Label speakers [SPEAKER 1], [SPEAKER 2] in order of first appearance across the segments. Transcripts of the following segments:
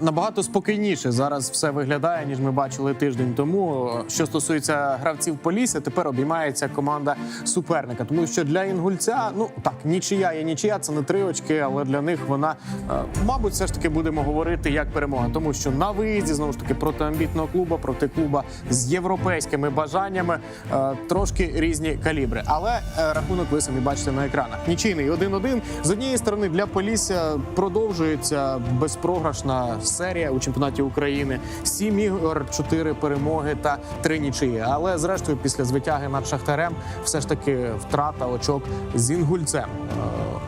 [SPEAKER 1] Набагато спокійніше зараз все виглядає, ніж ми бачили тиждень тому. Що стосується гравців Полісся, тепер обіймається команда суперника. Тому що для інгульця, ну так, нічия є нічия, це не три очки, але для них вона, е, мабуть, все ж таки будемо говорити як перемога. Тому що на виїзді знову ж таки проти амбітного клуба, проти клуба з європейськими бажаннями е, трошки різні калібри. Але е, рахунок ви самі бачите на екранах. Нічийний 1-1. З однієї сторони для Полісся продовжується безпрограшна серія у чемпіонаті України. Сім ігор, чотири перемоги та три нічиї. Але зрештою, після звитяги над Шахтарем, все ж таки втрата очок з інгульцем. Е,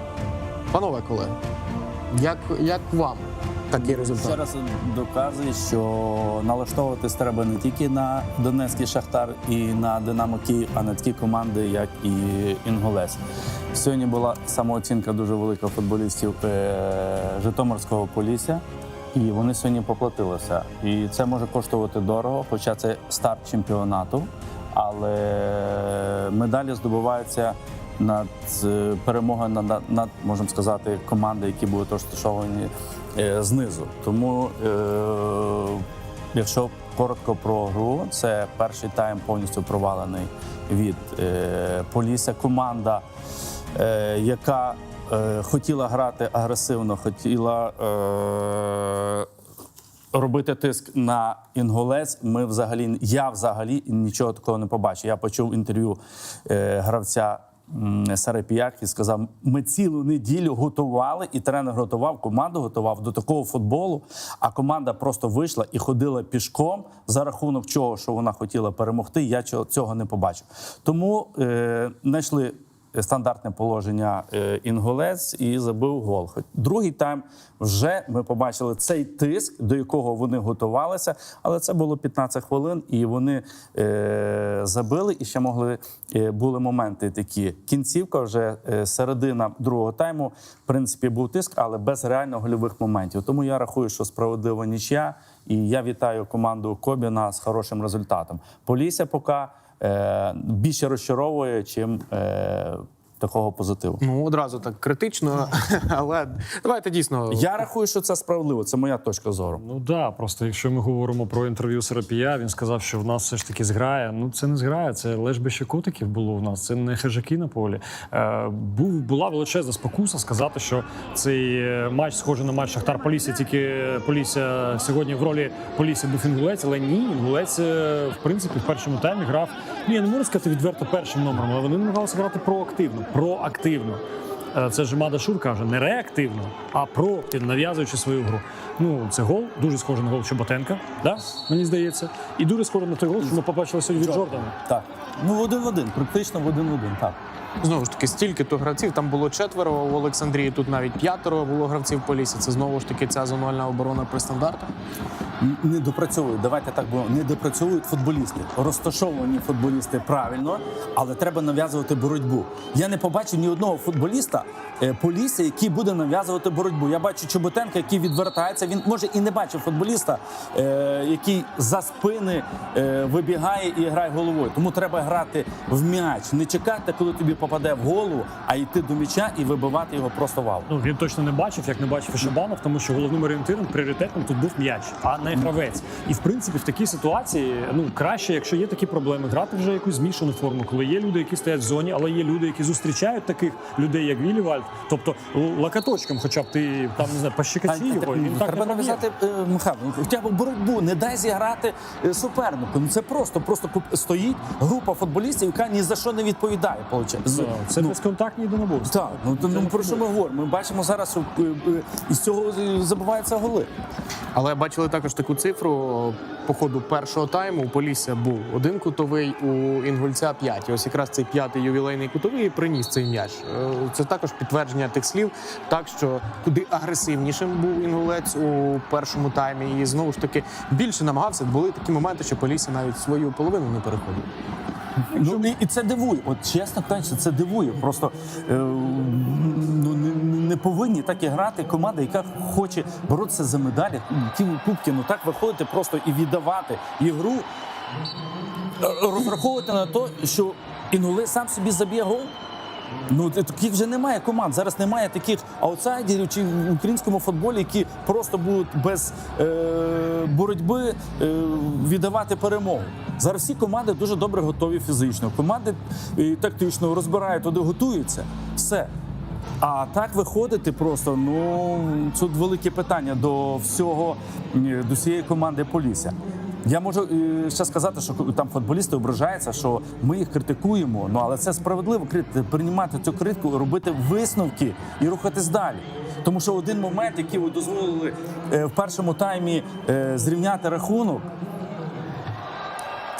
[SPEAKER 1] Панове колеги, як, як вам такий результат?
[SPEAKER 2] Ще раз доказує, що налаштовуватись треба не тільки на Донецький Шахтар і на Динамо Київ, а на такі команди, як і Інгулець. Сьогодні була самооцінка дуже велика футболістів е, Житомирського Полісся. І вони сьогодні поплатилися. І це може коштувати дорого, хоча це старт чемпіонату. Але медалі здобуваються над е, перемогою над, над, над можемо сказати, команди, які будуть розташовані е, знизу. Тому, е, якщо коротко про гру, це перший тайм повністю провалений від е, Полісся. Команда, е, яка е, хотіла грати агресивно, хотіла. Е, робити тиск на інголець. Ми взагалі я взагалі нічого такого не побачив. Я почув інтерв'ю е, гравця. м, Сарапіяк і сказав: ми цілу неділю готували, і тренер готував, команду готував до такого футболу. А команда просто вийшла і ходила пішком за рахунок чого, що вона хотіла перемогти. Я цього не побачив. Тому е, знайшли стандартне положення е, інголець і забив гол. Другий тайм вже ми побачили цей тиск, до якого вони готувалися, але це було 15 хвилин, і вони е, забили. І ще могли е, були моменти такі. Кінцівка вже середина другого тайму. В принципі, був тиск, але без реально гольових моментів. Тому я рахую, що справедлива нічия. І я вітаю команду Кобіна з хорошим результатом. Полісся поки більше розчаровує, чим е, такого позитиву.
[SPEAKER 1] Ну одразу так критично, але давайте дійсно
[SPEAKER 2] Я рахую, що це справедливо. Це моя точка зору.
[SPEAKER 3] Ну да, просто якщо ми говоримо про інтерв'ю Серапія, він сказав, що в нас все ж таки зграє. Ну це не зграє, це лежбище котиків було в нас. Це не хижаки на полі. Е, був була величезна спокуса сказати, що цей е, матч схожий на матч Шахтар Полісся, тільки Полісся сьогодні в ролі Полісся був інгулець, але ні, інгулець е, в принципі в першому таймі грав. Ну я не можу сказати відверто першим номером, але вони намагалися грати проактивно. Проактивно. Е, Це ж Мада Шур каже, не реактивно, а проактивно, нав'язуючи свою гру. Ну, це гол, дуже схоже на гол Чоботенка, да? мені здається. І дуже схоже на той гол, що ми побачили сьогодні від Джордана.
[SPEAKER 2] Так. Ну, в один в один, практично в один в один. Так.
[SPEAKER 1] Знову ж таки, стільки то гравців. Там було четверо у Олександрії. Тут навіть п'ятеро було гравців по лісі. Це знову ж таки ця зональна оборона при стандартах.
[SPEAKER 2] Не допрацьовують, давайте так будемо. Не допрацьовують футболісти. Розташовані футболісти правильно, але треба нав'язувати боротьбу. Я не побачив ні одного футболіста е, Полісся, який буде нав'язувати боротьбу. Я бачу Чоботенка, який відвертається. Він може і не бачив футболіста, е, який за спини е, вибігає і грає головою. Тому треба грати в м'яч, не чекати, коли тобі попаде в голову, а йти до м'яча і вибивати його просто в аут.
[SPEAKER 3] Ну він точно не бачив, як не бачив Шабанов, тому що головним орієнтиром пріоритетним тут був м'яч, а не гравець. І в принципі в такій ситуації ну краще, якщо є такі проблеми, грати вже якусь змішану форму, коли є люди, які стоять в зоні, але є люди, які зустрічають таких людей, як Вілівальд. Тобто лакаточком, хоча б ти там не знаю, пощекаті його. Він так
[SPEAKER 2] треба нав'язати е, Михайло, ну, хоча б боротьбу, не дай зіграти е, супернику. Ну це просто, просто стоїть група футболістів, яка ні за що не відповідає. Получається.
[SPEAKER 3] Це, це
[SPEAKER 2] ну,
[SPEAKER 3] безконтактні єдиноборства.
[SPEAKER 2] так, ну, то, ну про що ми говоримо? Ми бачимо зараз, е, е, із цього е, забиваються голи.
[SPEAKER 1] Але бачили також таку цифру по ходу першого тайму. У Полісся був один кутовий, у Інгульця п'ять. І ось якраз цей п'ятий ювілейний кутовий і приніс цей м'яч. Е, Це також підтвердження тих слів, так що куди агресивнішим був інгулець у першому таймі, і знову ж таки більше намагався. Були такі моменти, що Полісся навіть свою половину не переходив.
[SPEAKER 2] Ну і, і це дивує. От чесно кажучи, це дивує. Просто е, ну не, не повинні так і грати команда, яка хоче боротися за медалі. Ті кубки, ну так виходити просто і віддавати ігру, е, розраховувати на те, що Інули сам собі заб'є гол. Ну таких вже немає команд. Зараз немає таких аутсайдерів чи в українському футболі, які просто будуть без е, боротьби е, віддавати перемогу. Зараз всі команди дуже добре готові фізично. Команди е, тактично розбирають, туди готуються. Все. А так виходити просто, ну тут велике питання до всього, до всієї команди Полісся. Я можу е, ще сказати, що там футболісти ображаються, що ми їх критикуємо. Ну але це справедливо приймати цю критику, робити висновки і рухатись далі. Тому що один момент, який ви дозволили е, в першому таймі е, зрівняти рахунок,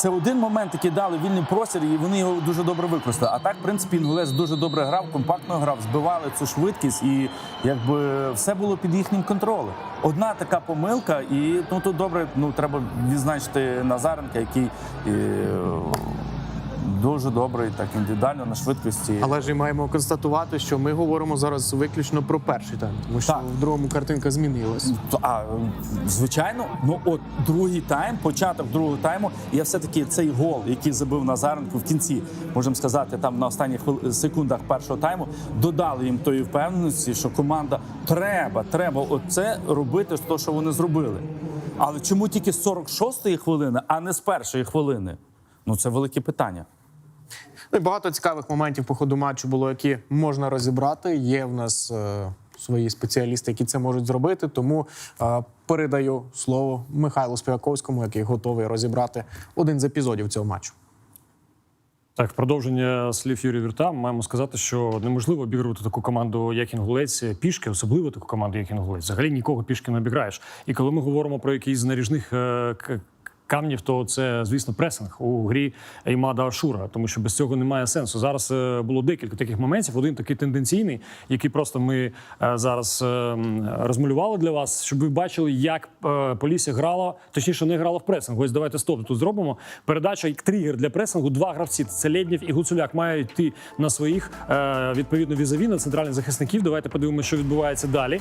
[SPEAKER 2] це один момент, який дали вільний простір, і вони його дуже добре використали. А так, в принципі, інгулець дуже добре грав, компактно грав, збивали цю швидкість, і якби все було під їхнім контролем. Одна така помилка, і ну тут добре, ну треба відзначити Назаренка, який е, дуже добрий, так індивідуально на швидкості.
[SPEAKER 1] Але ж і маємо констатувати, що ми говоримо зараз виключно про перший тайм, тому що
[SPEAKER 2] Так.
[SPEAKER 1] в другому картинка змінилась.
[SPEAKER 2] А звичайно, ну от другий тайм, початок другого тайму, я все-таки цей гол, який забив Назаренко в кінці, можемо сказати, там на останніх секундах першого тайму, додали їм тої впевненості, що команда треба, треба оце робити, то, що вони зробили. Але чому тільки з 46-ї хвилини, а не з першої хвилини? Ну це велике питання.
[SPEAKER 1] Ну і багато цікавих моментів по ходу матчу було, які можна розібрати. Є в нас е, свої спеціалісти, які це можуть зробити. Тому е, передаю слово Михайлу Співаковському, який готовий розібрати один з епізодів цього матчу.
[SPEAKER 3] Так, в продовження слів Юрія Вірта, маємо сказати, що неможливо обігрувати таку команду, як інгулець, пішки, особливо таку команду, як інгулець. Взагалі нікого пішки не обіграєш. І коли ми говоримо про якийсь з наріжних е, камнів, то це, звісно, пресинг у грі Еймада Ашура, тому що без цього немає сенсу. Зараз е, було декілька таких моментів. Один такий тенденційний, який просто ми е, зараз е, розмалювали для вас, щоб ви бачили, як Полісся грала, точніше, не грала в пресинг. Ось давайте стоп тут зробимо. Передача як тригер для пресингу. Два гравці це Леднєв і Гуцуляк мають йти на своїх відповідно візаві на центральних захисників. Давайте подивимося, що відбувається далі.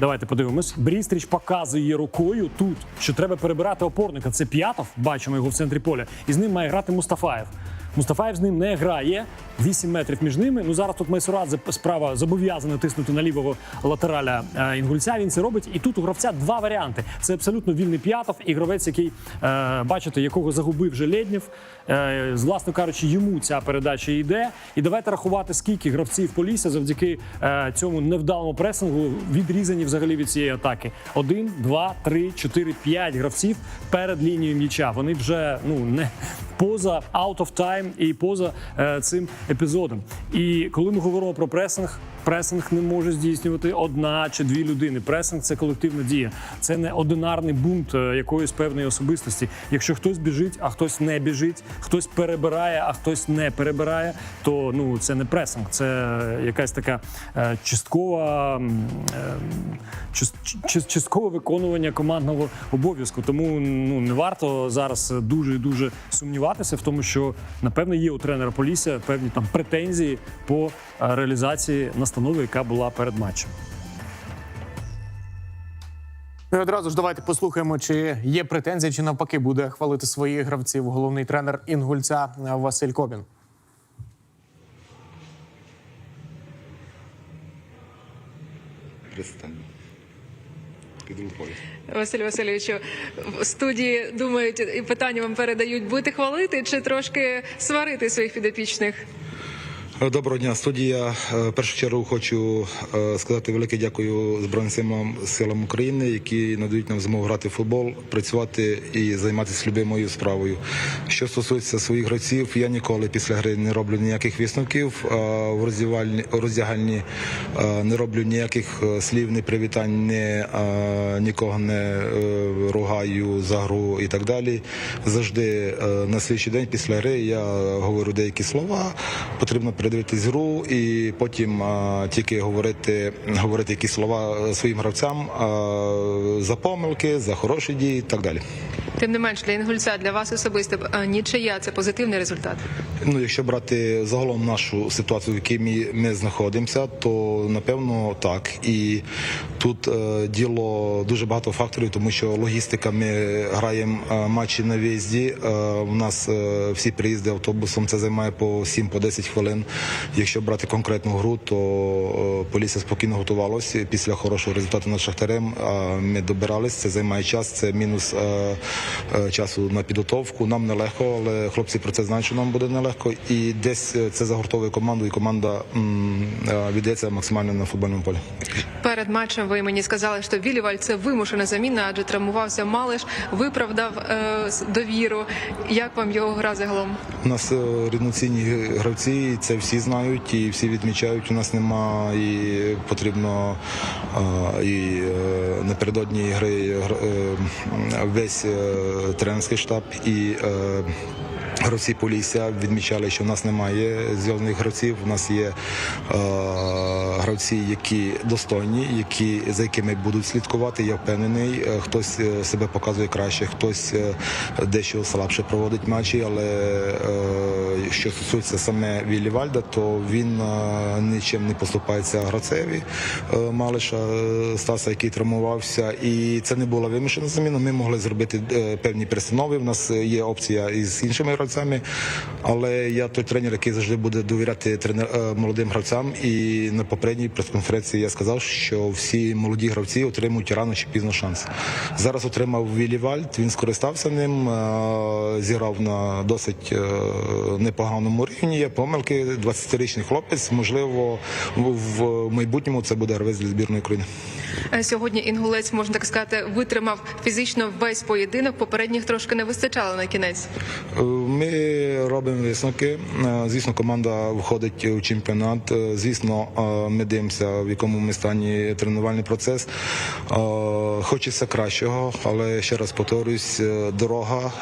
[SPEAKER 3] Давайте подивимось. Брістріч показує рукою тут, що треба перебирати опорника. Це п'ятов, бачимо його в центрі поля, і з ним має грати Мустафаєв. Мустафаєв з ним не грає. 8 метрів між ними. Ну зараз тут Майсурадзе справа зобов'язаний тиснути на лівого латераля е, інгульця. Він це робить. І тут у гравця два варіанти: це абсолютно вільний п'ятов і гравець, який е, бачите, якого загубив вже Леднєв. Е, власно кажучи, йому ця передача йде. І давайте рахувати, скільки гравців Полісся завдяки цьому невдалому пресингу відрізані взагалі від цієї атаки. Один, два, три, чотири, п'ять гравців перед лінією м'яча. Вони вже ну не поза out of time і поза е, цим епізодом. І коли ми говоримо про пресинг. Пресинг не може здійснювати одна чи дві людини. Пресинг це колективна дія. Це не одинарний бунт е, якоїсь певної особистості. Якщо хтось біжить, а хтось не біжить, хтось перебирає, а хтось не перебирає, то ну це не пресинг, це якась така е, часткова е, часткове виконування командного обов'язку. Тому ну не варто зараз дуже і дуже сумніватися в тому, що напевно є у тренера Полісся певні там претензії по е, реалізації настанови, яка була перед матчем.
[SPEAKER 1] Ну і одразу ж давайте послухаємо, чи є претензії, чи навпаки буде хвалити своїх гравців головний тренер інгульця е, Василь Кобін.
[SPEAKER 4] Пристань. Під рукою.
[SPEAKER 5] Василь Васильовичу, в студії думають і питання вам передають бути хвалити чи трошки сварити своїх підопічних?
[SPEAKER 4] Доброго дня, студія. Е, В першу чергу хочу е, сказати велике дякую Збройним силам, України, які надають нам змогу грати в футбол, працювати і займатися любимою справою. Що стосується своїх гравців, я ніколи після гри не роблю ніяких висновків. е, В роздягальні, е, не роблю ніяких е, слів, ні привітань, ні, е, нікого не е, ругаю за гру і так далі. Завжди е, на слідчий день після гри я говорю деякі слова. Потрібно передивитись гру і потім а, тільки говорити, говорити якісь слова своїм гравцям а, за помилки, за хороші дії і так далі.
[SPEAKER 5] Тим не менш, для інгульця, для вас особисто е, нічия це позитивний результат.
[SPEAKER 4] Ну, якщо брати загалом нашу ситуацію, в якій ми, ми знаходимося, то напевно так. І тут е, діло дуже багато факторів, тому що логістика, ми граємо е, матчі на виїзді. Е, у нас е, всі приїзди автобусом це займає по 7-10 хвилин. Якщо брати конкретну гру, то е, Полісся спокійно готувалася після хорошого результату над Шахтарем. е, Ми добирались, це займає час, це мінус е, часу на підготовку. Нам нелегко, але хлопці про це знають, що нам буде нелегко. І десь е, це загортовує команду, і команда е, віддається максимально на футбольному полі.
[SPEAKER 5] Перед матчем ви мені сказали, що Віліваль це вимушена заміна, адже травмувався Малиш, виправдав е, довіру. Як вам його гра загалом?
[SPEAKER 4] У нас е, рівноцінні гравці, це всі знають і всі відмічають. У нас нема і потрібно е, і е, напередодні гри гр- е, весь е, тренерський штаб і. Гравці Полісся відмічали, що в нас немає зв'язаних гравців. У нас є е, гравці, які достойні, які за якими будуть слідкувати. Я впевнений. Е, Хтось е, себе показує краще, хтось е, дещо слабше проводить матчі. Але е, що стосується саме Віллі Вальда, то він е, нічим не поступається гравцеві е, Малиша е, Стаса, який травмувався, і це не була вимушена заміна. Ми могли зробити е, певні перестанови. У нас є опція із іншими гравцями, але я той тренер, який завжди буде довіряти тренер е, молодим гравцям. І на попередній прес-конференції я сказав, що всі молоді гравці отримують рано чи пізно шанс. Зараз отримав Віллі Вальд, він скористався ним, е, зіграв на досить е, непоганому рівні. Є помилки. 20-річний хлопець. Можливо, в майбутньому це буде гравець для збірної України.
[SPEAKER 5] Е, Сьогодні інгулець, можна так сказати, витримав фізично весь поєдинок. Попередніх трошки не вистачало на кінець.
[SPEAKER 4] Е, Ми робимо висновки. Е, Звісно, команда входить у чемпіонат. Звісно, ми дивимося, в якому ми стані тренувальний процес. Хочеться кращого, але ще раз повторюсь, дорога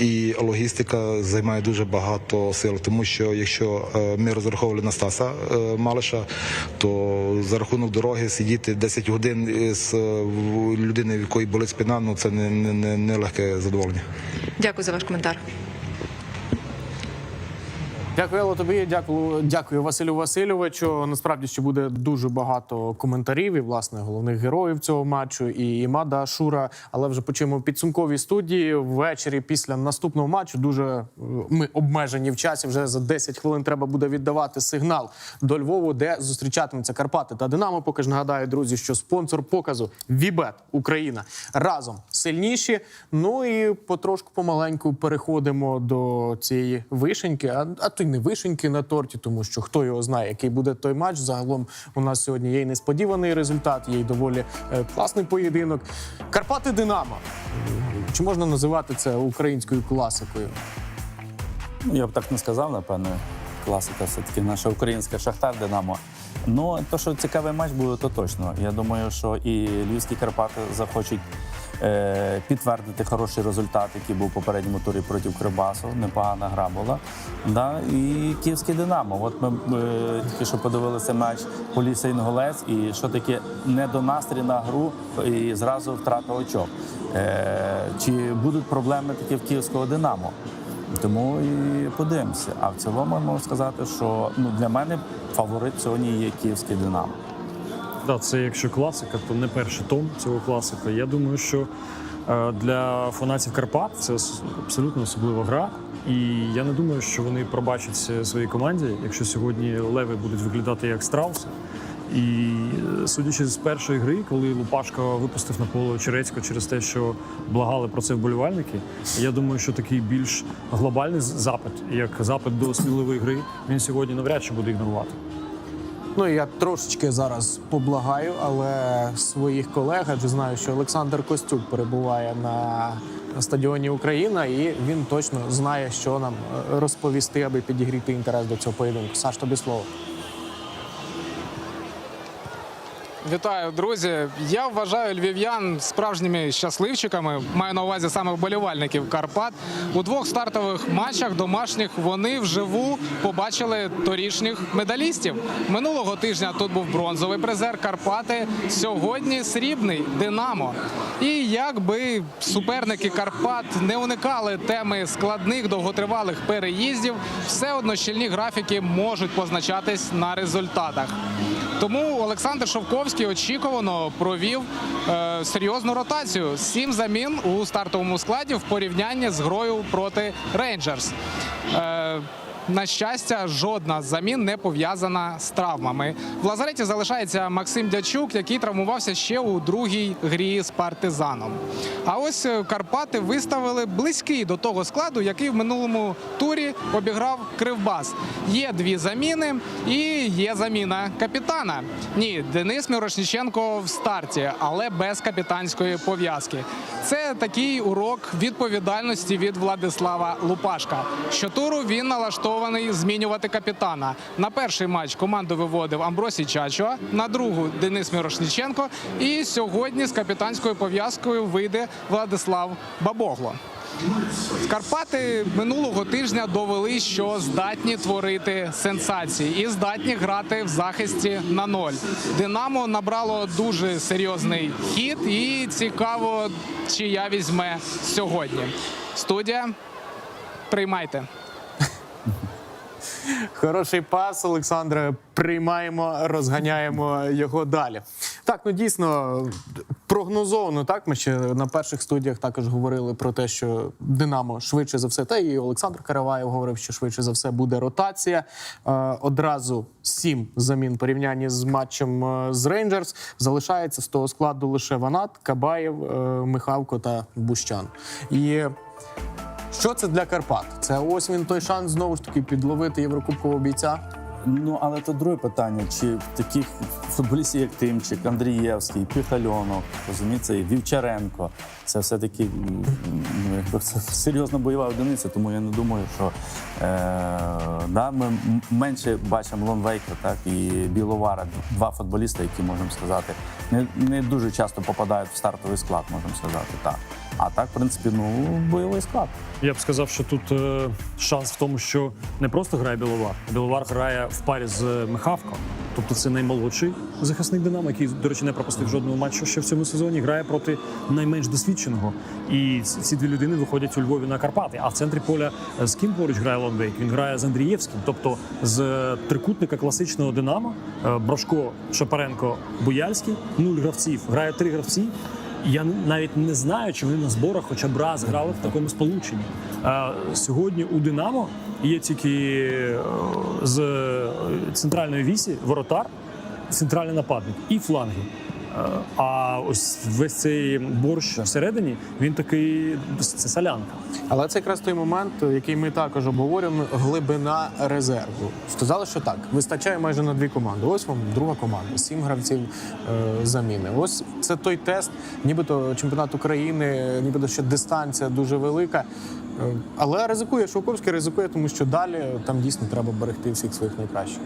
[SPEAKER 4] і логістика займає дуже багато сил, тому що якщо ми розраховували на Стаса Малиша, то за рахунок дороги сидіти 10 годин з е, людини, в якої болить спина, ну це не, не, не, не легке задоволення.
[SPEAKER 5] Дякую за ваш коментар.
[SPEAKER 1] Дякую, Ело, тобі. Дякую, дякую Василю Васильовичу. Насправді ще буде дуже багато коментарів і власне головних героїв цього матчу. І Імада Ашура. Але вже почуємо підсумковій студії ввечері після наступного матчу. Дуже ми обмежені в часі. Вже за 10 хвилин треба буде віддавати сигнал до Львову, де зустрічатимуться Карпати та Динамо. Поки ж нагадаю, друзі, що спонсор показу Вібет Україна разом сильніші. Ну і потрошку помаленьку переходимо до цієї вишеньки. А, а не вишеньки на торті, тому що хто його знає, який буде той матч. Загалом у нас сьогодні є й несподіваний результат, є й доволі е, класний поєдинок. Карпати Динамо. Чи можна називати це українською класикою?
[SPEAKER 2] Ну, я б так не сказав, напевно. Класика все-таки наша українська Шахтар Динамо. Ну, то, що цікавий матч буде, то точно. Я думаю, що і Львівські Карпати захочуть підтвердити хороший результат, який був у попередньому турі проти Кривбасу. Непогана гра була. Да? І Київський Динамо. От ми е, тільки що подивилися матч Полісся Інголець, і що таке недонастрій на гру і зразу втрата очок. Е, чи будуть проблеми такі в Київського Динамо? Тому і подивимося. А в цілому можу сказати, що ну для мене фаворит сьогодні є київський динамо.
[SPEAKER 3] Да, це якщо класика, то не перший том цього класика. Я думаю, що е, для фанатів Карпат це абсолютно особлива гра. І я не думаю, що вони пробачать своїй команді, якщо сьогодні леви будуть виглядати як страуси. І е, судячи з першої гри, коли Лупашко випустив на поле Черецько через те, що благали про це вболівальники, я думаю, що такий більш глобальний запит, як запит до сміливої гри, він сьогодні навряд чи буде ігнорувати.
[SPEAKER 1] Ну я трошечки зараз поблагаю, але своїх колег, адже знаю, що Олександр Костюк перебуває на стадіоні Україна, і він точно знає, що нам е, розповісти, аби підігріти інтерес до цього поєдинку. Саш, тобі слово.
[SPEAKER 6] Вітаю, друзі. Я вважаю львів'ян справжніми щасливчиками. Маю на увазі саме вболівальників Карпат. У двох стартових матчах домашніх вони вживу побачили торішніх медалістів. Минулого тижня тут був бронзовий призер Карпати. Сьогодні срібний Динамо. І якби суперники Карпат не уникали теми складних довготривалих переїздів, все одно щільні графіки можуть позначатись на результатах. Тому Олександр Шовковський очікувано провів е, серйозну ротацію. Сім замін у стартовому складі в порівнянні з грою проти Рейнджерс. Е, на щастя, жодна з замін не пов'язана з травмами. В лазареті залишається Максим Дячук, який травмувався ще у другій грі з партизаном. А ось е, Карпати виставили близький до того складу, який в минулому турі обіграв Кривбас. Є дві заміни і є заміна капітана. Ні, Денис Мірошніченко в старті, але без капітанської пов'язки. Це такий урок відповідальності від Владислава Лупашка. Щотуру він налаштований змінювати капітана. На перший матч команду виводив Амбросій Чачо, на другу Денис Мірошніченко. І сьогодні з капітанською пов'язкою вийде Владислав Бабогло. Карпати минулого тижня довели, що здатні творити сенсації і здатні грати в захисті на ноль. Динамо набрало дуже серйозний хід, і цікаво, чия візьме сьогодні. Студія, приймайте.
[SPEAKER 1] Хороший пас, Олександре. Приймаємо, розганяємо його далі. Так, ну дійсно прогнозовано. Так, ми ще на перших студіях також говорили про те, що Динамо швидше за все, та і Олександр Караваєв говорив, що швидше за все буде ротація. Е, одразу сім замін порівнянні з матчем е, з Рейнджерс. Залишається з того складу лише Ванат, Кабаєв, е, Михалко та Бущан. І що це для Карпат? Це ось він той шанс знову ж таки підловити єврокубкового бійця.
[SPEAKER 2] Ну, але це друге питання. Чи таких футболістів, як Тимчик, Андрієвський, Піхальонов, розумієте, і Вівчаренко, це все-таки ну, це серйозна бойова одиниця, тому я не думаю, що е, да, ми менше бачимо Лонвейка, так, і Біловара, два футболісти, які можемо сказати, не, не дуже часто попадають в стартовий склад, можемо сказати. так. А так, в принципі, ну, бойовий склад.
[SPEAKER 3] Я б сказав, що тут е, шанс в тому, що не просто грає Біловар. Біловар грає в парі з Михавко. Тобто це наймолодший захисник Динамо, який, до речі, не пропустив жодного матчу ще в цьому сезоні. Грає проти найменш досвідченого. І ці дві людини виходять у Львові на Карпати. А в центрі поля е, з ким поруч грає Лонвейк? Він грає з Андрієвським, тобто з е, трикутника класичного Динамо, е, Брошко, Шапаренко, Буяльський, нуль гравців. Грає три гравці. Я навіть не знаю, чи вони на зборах хоча б раз грали в такому сполученні. Сьогодні у Динамо є тільки е, з е, центральної вісі воротар, центральний нападник і фланги. Е, А ось весь цей борщ всередині він такий це солянка.
[SPEAKER 1] Але це якраз той момент, який ми також обговорюємо: глибина резерву. Сказали, що так, вистачає майже на дві команди. Ось вам друга команда, сім гравців е, заміни. Ось це той тест, нібито чемпіонат України, нібито ще дистанція дуже велика. Е, Але ризикує Шовковський, ризикує, тому що далі там дійсно треба берегти всіх своїх найкращих.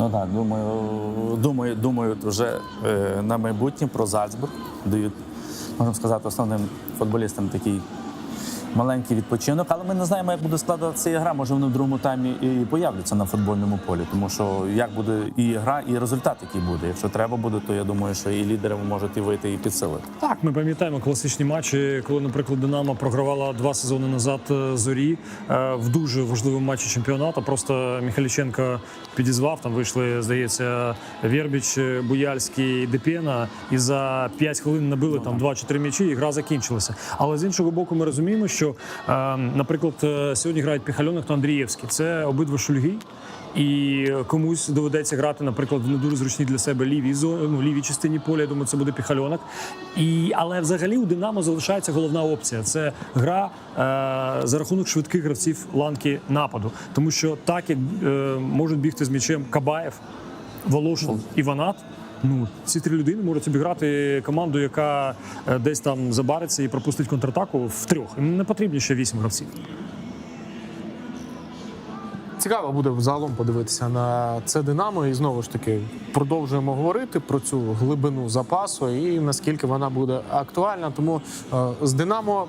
[SPEAKER 2] Ну так, думаю, думаю, думаю, вже е, на майбутнє про Зальцбург дають, можна сказати, основним футболістам такий маленький відпочинок. Але ми не знаємо, як буде складатися гра. Може, вони в другому таймі і появляться на футбольному полі. Тому що як буде і гра, і результат, який буде. Якщо треба буде, то я думаю, що і лідери можуть і вийти і підсилити.
[SPEAKER 3] Так, ми пам'ятаємо класичні матчі, коли, наприклад, Динамо програвала два сезони назад е, зорі е, в дуже важливому матчі чемпіонату. Просто Міхаліченко підізвав. Там вийшли, здається, Вєрбіч, е, Буяльський, Депєна, і за 5 хвилин набили там 2-4 м'ячі, і гра закінчилася. Але з іншого боку, ми розуміємо, що, е, наприклад, е, сьогодні грають Піхальонок та Андрієвський. Це обидва шульги. І комусь доведеться грати, наприклад, в не дуже зручній для себе лівій ну, лівій частині поля. Я думаю, це буде піхальонок. І але взагалі у Динамо залишається головна опція. Це гра е, за рахунок швидких гравців ланки нападу, тому що так як е, можуть бігти з м'ячем Кабаєв, Волошин і Ванат. Ну, ці три людини можуть обіграти команду, яка е, десь там забариться і пропустить контратаку в трьох. Не потрібні ще вісім гравців.
[SPEAKER 1] Цікаво буде загалом подивитися на це Динамо, і знову ж таки продовжуємо говорити про цю глибину запасу і наскільки вона буде актуальна. Тому е, з Динамо.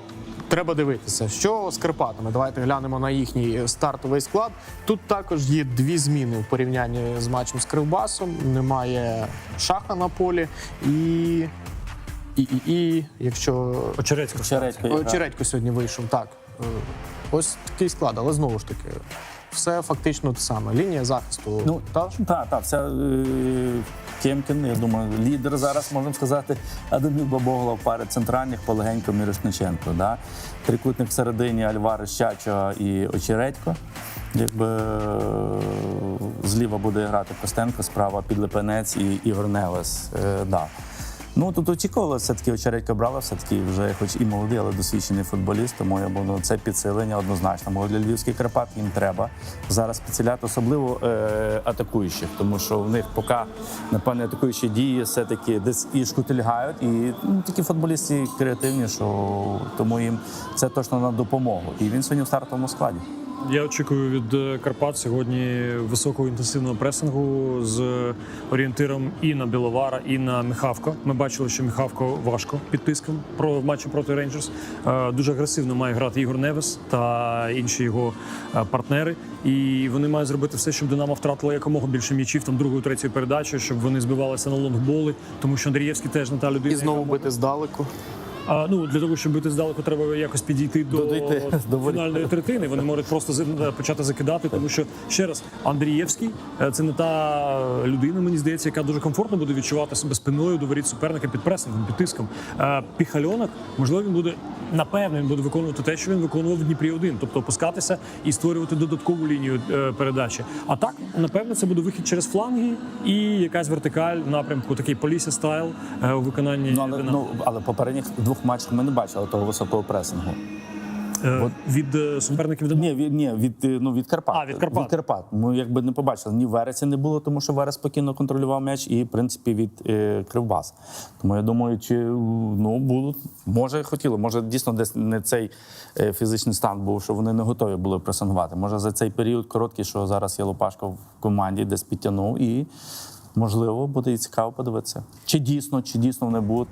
[SPEAKER 1] Треба дивитися, що з Карпатами. Давайте глянемо на їхній стартовий склад. Тут також є дві зміни в порівнянні з матчем з Кривбасом. Немає шаха на полі і. І, і, і якщо
[SPEAKER 3] Очередько.
[SPEAKER 2] Чередько
[SPEAKER 1] О,
[SPEAKER 2] іграв.
[SPEAKER 1] Чередько сьогодні вийшов. Так. Е, Ось такий склад, але знову ж таки, все фактично те саме. Лінія захисту.
[SPEAKER 2] Ну,
[SPEAKER 1] та?
[SPEAKER 2] Так, так, вся е, Кемкін, я думаю, лідер зараз, можемо сказати, Адамів Бабогла в парі центральних, полегенько Мірошниченко. Да? Трикутник всередині Альвари, Щачо і Очередько. Якби е, зліва буде грати Костенко, справа Підлепенець і Ігор Невес. Е, да. Ну тут очікували, все-таки очередька брала, все-таки вже хоч і молодий, але досвідчений футболіст. Тому я буду це підсилення однозначно. Бо для львівських Карпат їм треба зараз підсиляти, особливо е, атакуючих, тому що в них поки напевне атакуючі дії все-таки десь і шкутильгають, і ну, такі футболісти креативні, що тому їм це точно на допомогу. І він сьогодні в стартовому складі.
[SPEAKER 3] Я очікую від е, Карпат сьогодні високого інтенсивного пресингу з орієнтиром і на Біловара, і на Михавко. Ми бачили, що Михавко важко під тиском про в матчі проти Рейнджерс. Е, Дуже агресивно має грати Ігор Невес та інші його е, партнери. І вони мають зробити все, щоб Динамо втратила якомога більше м'ячів там другою, третьою передачею, щоб вони збивалися на лонгболи, тому що Андрієвський теж не та людина.
[SPEAKER 1] І знову бити здалеку.
[SPEAKER 3] А, ну для того, щоб бити здалеку, треба якось підійти до,
[SPEAKER 2] до
[SPEAKER 3] фінальної третини. Вони можуть просто почати закидати, тому що ще раз Андрієвський е, це не та людина, мені здається, яка дуже комфортно буде відчувати себе спиною до воріт суперника під пресингом, під тиском. Е, Піхальонок, можливо, він буде напевне, він буде виконувати те, що він виконував в Дніпрі 1 тобто опускатися і створювати додаткову лінію е, передачі. А так, напевне, це буде вихід через фланги і якась вертикаль напрямку, такий полісся стайл у виконанні
[SPEAKER 2] Ну але, ну, але попередніх двох матчах ми не бачили того високого пресингу.
[SPEAKER 3] Е, від е, суперників Динамо?
[SPEAKER 2] Ні, від, ні, від, е, ну, від Карпат.
[SPEAKER 3] А, від Карпат.
[SPEAKER 2] Ми якби не побачили. Ні Вереці не було, тому що Верес спокійно контролював м'яч, і, в принципі, від е, Кривбас. Тому я думаю, чи ну, будуть, може, хотіли, може, дійсно десь не цей е, фізичний стан був, що вони не готові були пресингувати. Може, за цей період короткий, що зараз є Лопашко в команді, десь підтягнув, і можливо буде і цікаво подивитися. Чи дійсно, чи дійсно вони будуть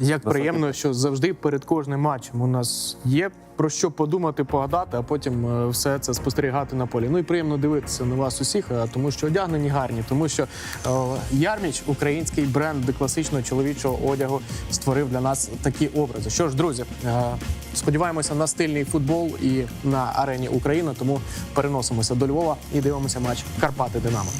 [SPEAKER 1] Як приємно, що завжди перед кожним матчем у нас є про що подумати, погадати, а потім е, все це спостерігати на полі. Ну і приємно дивитися на вас усіх, е, тому що одягнені гарні, тому що е, Ярміч, український бренд класичного чоловічого одягу, створив для нас такі образи. Що ж, друзі, сподіваємося на стильний футбол і на арені Україна. Тому переносимося до Львова і дивимося матч Карпати Динамо.